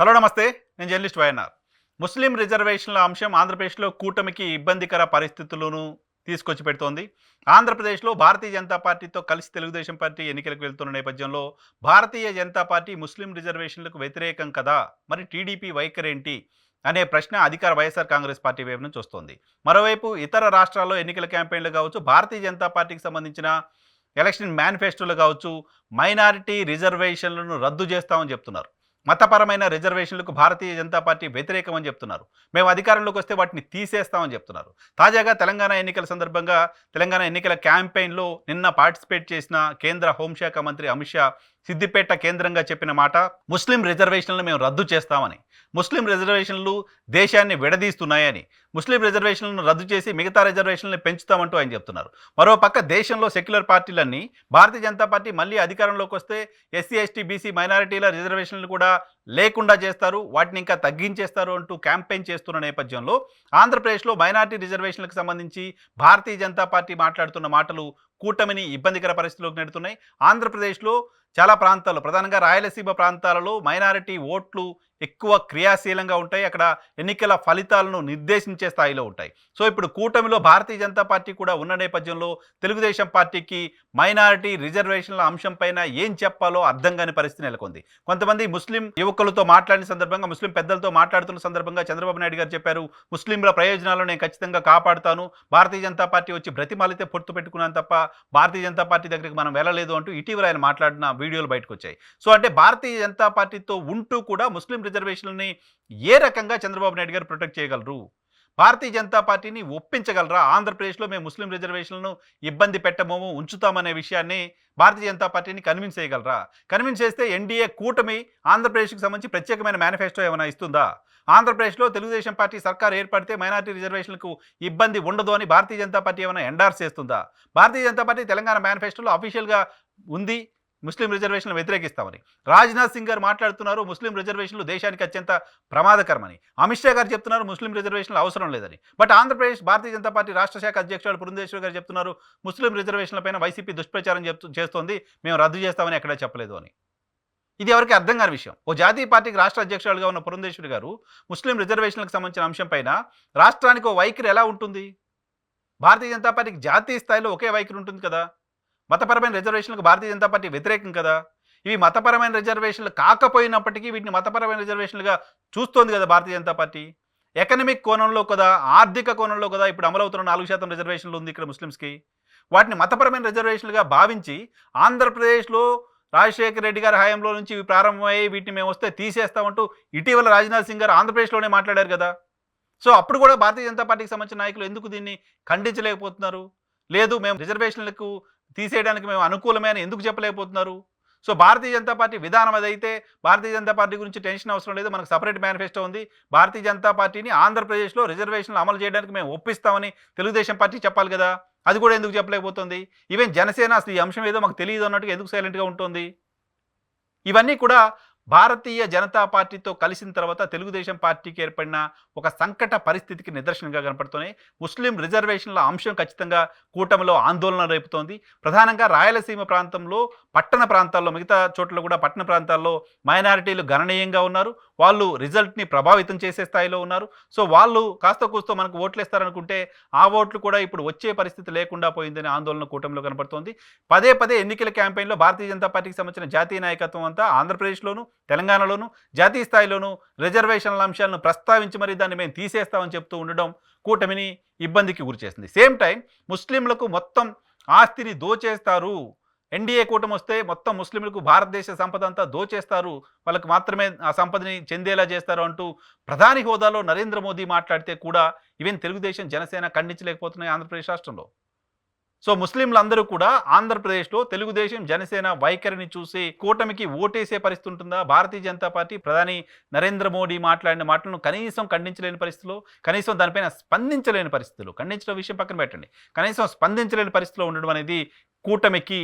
Hello నమస్తే. నేను journalist YNR. ముస్లిం రిజర్వేషన్ల అంశం ఆంధ్రప్రదేశ్లో కూటమికి ఇబ్బందికర పరిస్థితులను తీసుకొచ్చి పెడుతోంది. ఆంధ్రప్రదేశ్లో భారతీయ జనతా పార్టీతో కలిసి తెలుగుదేశం పార్టీ ఎన్నికలకు వెళ్తున్న నేపథ్యంలో భారతీయ జనతా పార్టీ ముస్లిం రిజర్వేషన్లకు వ్యతిరేకం కదా? మరి టీడీపీ వైఖరేంటి అనే ప్రశ్న అధికార వైఎస్ఆర్ కాంగ్రెస్ పార్టీ వైపు నుంచి వస్తోంది. మరోవైపు ఇతర రాష్ట్రాల్లో ఎన్నికల క్యాంపెయిన్లు కావచ్చు భారతీయ జనతా పార్టీకి సంబంధించిన ఎలక్షన్ మేనిఫెస్టోలు కావచ్చు మైనారిటీ రిజర్వేషన్లను రద్దు చేస్తామని చెప్తున్నారు. మతపరమైన రిజర్వేషన్లకు భారతీయ జనతా పార్టీ వ్యతిరేకమని చెప్తున్నారు. మేము అధికారంలోకి వస్తే వాటిని తీసేస్తామని చెప్తున్నారు. తాజాగా తెలంగాణ ఎన్నికల సందర్భంగా తెలంగాణ ఎన్నికల క్యాంపెయిన్లో నిన్న పార్టిసిపేట్ చేసిన కేంద్ర హోంశాఖ మంత్రి అమిత్ షా సిద్దిపేట కేంద్రంగా చెప్పిన మాట ముస్లిం రిజర్వేషన్లను మేము రద్దు చేస్తామని. ముస్లిం రిజర్వేషన్లు దేశాన్ని విడదీస్తున్నాయని. ముస్లిం రిజర్వేషన్లను రద్దు చేసి మిగతా రిజర్వేషన్లను పెంచుతామంటూ ఆయన చెప్తున్నారు. మరో పక్క దేశంలో సెక్యులర్ పార్టీలన్నీ భారతీయ జనతా పార్టీ మళ్ళీ అధికారంలోకి వస్తే ఎస్సీ ఎస్టీ బీసీ మైనారిటీల రిజర్వేషన్లు కూడా లేకుండా చేస్తారు వాటిని ఇంకా తగ్గించేస్తారు అంటూ క్యాంపెయిన్ చేస్తున్న నేపథ్యంలో ఆంధ్రప్రదేశ్లో మైనార్టీ రిజర్వేషన్లకు సంబంధించి భారతీయ జనతా పార్టీ మాట్లాడుతున్న మాటలు కూటమిని ఇబ్బందికర పరిస్థితిలోకి నెడుతున్నాయి. ఆంధ్రప్రదేశ్లో చాలా ప్రాంతాల్లో ప్రధానంగా రాయలసీమ ప్రాంతాలలో మైనారిటీ ఓట్లు ఎక్కువ క్రియాశీలంగా ఉంటాయి. అక్కడ ఎన్నికల ఫలితాలను నిర్దేశించే స్థాయిలో ఉంటాయి. సో ఇప్పుడు కూటమిలో భారతీయ జనతా పార్టీ కూడా ఉన్న నేపథ్యంలో తెలుగుదేశం పార్టీకి మైనారిటీ రిజర్వేషన్ల అంశం పైన ఏం చెప్పాలో అర్థం కాని పరిస్థితి నెలకొంది. కొంతమంది ముస్లిం యువకులతో మాట్లాడిన సందర్భంగా ముస్లిం పెద్దలతో మాట్లాడుతున్న సందర్భంగా చంద్రబాబు నాయుడు గారు చెప్పారు ముస్లింల ప్రయోజనాలను నేను ఖచ్చితంగా కాపాడుతాను. భారతీయ జనతా పార్టీ వచ్చి బ్రతిమాలితే పొత్తు పెట్టుకున్నాను తప్ప భారతీయ జనతా పార్టీ దగ్గరికి మనం వెళ్ళలేదు అంటూ ఇటీవల ఆయన మాట్లాడిన వీడియోలు బయటకు వచ్చాయి సో అంటే భారతీయ జనతా పార్టీతో ఉంటూ కూడా ముస్లిం రిజర్వేషన్ని ఏ రకంగా చంద్రబాబు నాయుడు గారు ప్రొటెక్ట్ చేయగలరు? భారతీయ జనతా పార్టీని ఒప్పించగలరా? ఆంధ్రప్రదేశ్లో మేము ముస్లిం రిజర్వేషన్లను ఇబ్బంది పెట్టమోము ఉంచుతామనే విషయాన్ని భారతీయ జనతా పార్టీని కన్విన్స్ చేయగలరా? కన్విన్స్ చేస్తే ఎన్డీఏ కూటమి ఆంధ్రప్రదేశ్కి సంబంధించి ప్రత్యేకమైన మేనిఫెస్టో ఏమైనా ఇస్తుందా? ఆంధ్రప్రదేశ్లో తెలుగుదేశం పార్టీ సర్కార్ ఏర్పడితే మైనార్టీ రిజర్వేషన్లకు ఇబ్బంది ఉండదు అని భారతీయ జనతా పార్టీ ఏమైనా ఎండార్స్ చేస్తుందా? భారతీయ జనతా పార్టీ తెలంగాణ మేనిఫెస్టోలో అఫీషియల్గా ఉంది. ముస్లిం రిజర్వేషన్లు వ్యతిరేకిస్తామని. రాజ్నాథ్ సింగ్ గారు మాట్లాడుతున్నారు ముస్లిం రిజర్వేషన్లు దేశానికి అత్యంత ప్రమాదకరమని. అమిత్ షా గారు చెప్తున్నారు ముస్లిం రిజర్వేషన్లు అవసరం లేదని. బట్ ఆంధ్రప్రదేశ్ భారతీయ జనతా పార్టీ రాష్ట్ర శాఖ అధ్యక్షుడు పురంధేశ్వర్ గారు చెప్తున్నారు ముస్లిం రిజర్వేషన్లపైన వైసీపీ దుష్ప్రచారం చెప్తూ చేస్తోంది మేము రద్దు చేస్తామని ఎక్కడా చెప్పలేదు అని. ఇది ఎవరికి అర్థం కాని విషయం. ఓ జాతీయ పార్టీకి రాష్ట్ర అధ్యక్షులుగా ఉన్న పురంధేశ్వరి గారు ముస్లిం రిజర్వేషన్లకు సంబంధించిన అంశం పైన రాష్ట్రానికి ఓ వైఖరి ఎలా ఉంటుంది? భారతీయ జనతా పార్టీకి జాతీయ స్థాయిలో ఒకే వైఖరి ఉంటుంది కదా? మతపరమైన రిజర్వేషన్లకు భారతీయ జనతా పార్టీ వ్యతిరేకం కదా. ఇవి మతపరమైన రిజర్వేషన్లు కాకపోయినప్పటికీ వీటిని మతపరమైన రిజర్వేషన్లుగా చూస్తోంది కదా భారతీయ జనతా పార్టీ. ఎకనమిక్ కోణంలో కదా ఆర్థిక కోణంలో కదా ఇప్పుడు అమలవుతున్న నాలుగు శాతం రిజర్వేషన్లు ఉంది ఇక్కడ ముస్లిమ్స్కి. వాటిని మతపరమైన రిజర్వేషన్లుగా భావించి ఆంధ్రప్రదేశ్లో రాజశేఖర రెడ్డి గారి హయాంలో నుంచి ఇవి ప్రారంభమయ్యి వీటిని మేము వస్తే తీసేస్తామంటూ ఇటీవల రాజ్నాథ్ సింగ్ గారు ఆంధ్రప్రదేశ్లోనే మాట్లాడారు కదా. సో అప్పుడు కూడా భారతీయ జనతా పార్టీకి సంబంధించిన నాయకులు ఎందుకు దీన్ని ఖండించలేకపోతున్నారు? లేదు మేము రిజర్వేషన్లకు తీసేయడానికి మేము అనుకూలమే ఎందుకు చెప్పలేకపోతున్నారు? సో భారతీయ జనతా పార్టీ విధానం అదైతే భారతీయ జనతా పార్టీ గురించి టెన్షన్ అవసరం లేదు మనకు సపరేట్ మేనిఫెస్టో ఉంది. భారతీయ జనతా పార్టీని ఆంధ్రప్రదేశ్లో రిజర్వేషన్లు అమలు చేయడానికి మేము ఒప్పిస్తామని తెలుగుదేశం పార్టీ చెప్పాలి కదా? అది కూడా ఎందుకు చెప్పలేకపోతుంది? ఈవెన్ జనసేన అసలు ఈ అంశం ఏదో మాకు తెలియదు అన్నట్టుగా ఎందుకు సైలెంట్గా ఉంటుంది? ఇవన్నీ కూడా భారతీయ జనతా పార్టీతో కలిసిన తర్వాత తెలుగుదేశం పార్టీకి ఏర్పడిన ఒక సంకట పరిస్థితికి నిదర్శనంగా కనపడుతున్నాయి. ముస్లిం రిజర్వేషన్ల అంశం ఖచ్చితంగా కూటమిలో ఆందోళన రేపుతోంది. ప్రధానంగా రాయలసీమ ప్రాంతంలో పట్టణ ప్రాంతాల్లో మిగతా చోట్ల కూడా పట్టణ ప్రాంతాల్లో మైనారిటీలు గణనీయంగా ఉన్నారు. వాళ్ళు రిజల్ట్ని ప్రభావితం చేసే స్థాయిలో ఉన్నారు. సో వాళ్ళు కాస్త కూస్తో మనకు ఓట్లేస్తారనుకుంటే ఆ ఓట్లు కూడా ఇప్పుడు వచ్చే పరిస్థితి లేకుండా పోయిందనే ఆందోళన కూటమిలో కనపడుతోంది. పదే పదే ఎన్నికల క్యాంపెయిన్లో భారతీయ జనతా పార్టీకి సంబంధించిన జాతీయ నాయకత్వం అంతా ఆంధ్రప్రదేశ్లోను తెలంగాణలోను జాతీయ స్థాయిలోనూ రిజర్వేషన్ల అంశాలను ప్రస్తావించి మరి దాన్ని మేము తీసేస్తామని చెప్తూ ఉండడం కూటమిని ఇబ్బందికి గురిచేసింది సేమ్ టైం ముస్లింలకు మొత్తం ఆస్తిని దోచేస్తారు. ఎన్డీఏ కూటమి వస్తే మొత్తం ముస్లింలకు భారతదేశ సంపద అంతా దోచేస్తారు. వాళ్ళకు మాత్రమే ఆ సంపదని చెందేలా చేస్తారు అంటూ ప్రధాని హోదాలో నరేంద్ర మోదీ మాట్లాడితే కూడా ఈవెన్ తెలుగుదేశం జనసేన ఖండించలేకపోతున్నాయి ఆంధ్రప్రదేశ్ రాష్ట్రంలో. సో ముస్లింలందరూ కూడా ఆంధ్రప్రదేశ్లో తెలుగుదేశం జనసేన వైఖరిని చూసి కూటమికి ఓటేసే పరిస్థితి ఉంటుందా? భారతీయ జనతా పార్టీ ప్రధాని నరేంద్ర మోడీ మాట్లాడిన మాటలను కనీసం ఖండించలేని పరిస్థితిలో కనీసం దానిపైన స్పందించలేని పరిస్థితులు ఖండించిన విషయం పక్కన పెట్టండి. కనీసం స్పందించలేని పరిస్థితిలో ఉండడం అనేది కూటమికి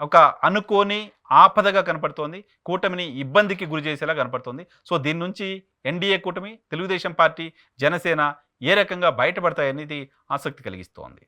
ఒక అనుకోని ఆపదగా కనపడుతోంది. కూటమిని ఇబ్బందికి గురి చేసేలా కనపడుతోంది. సో దీని నుంచి ఎన్డీఏ కూటమి తెలుగుదేశం పార్టీ జనసేన ఏ రకంగా బయటపడతాయనేది ఆసక్తి కలిగిస్తోంది.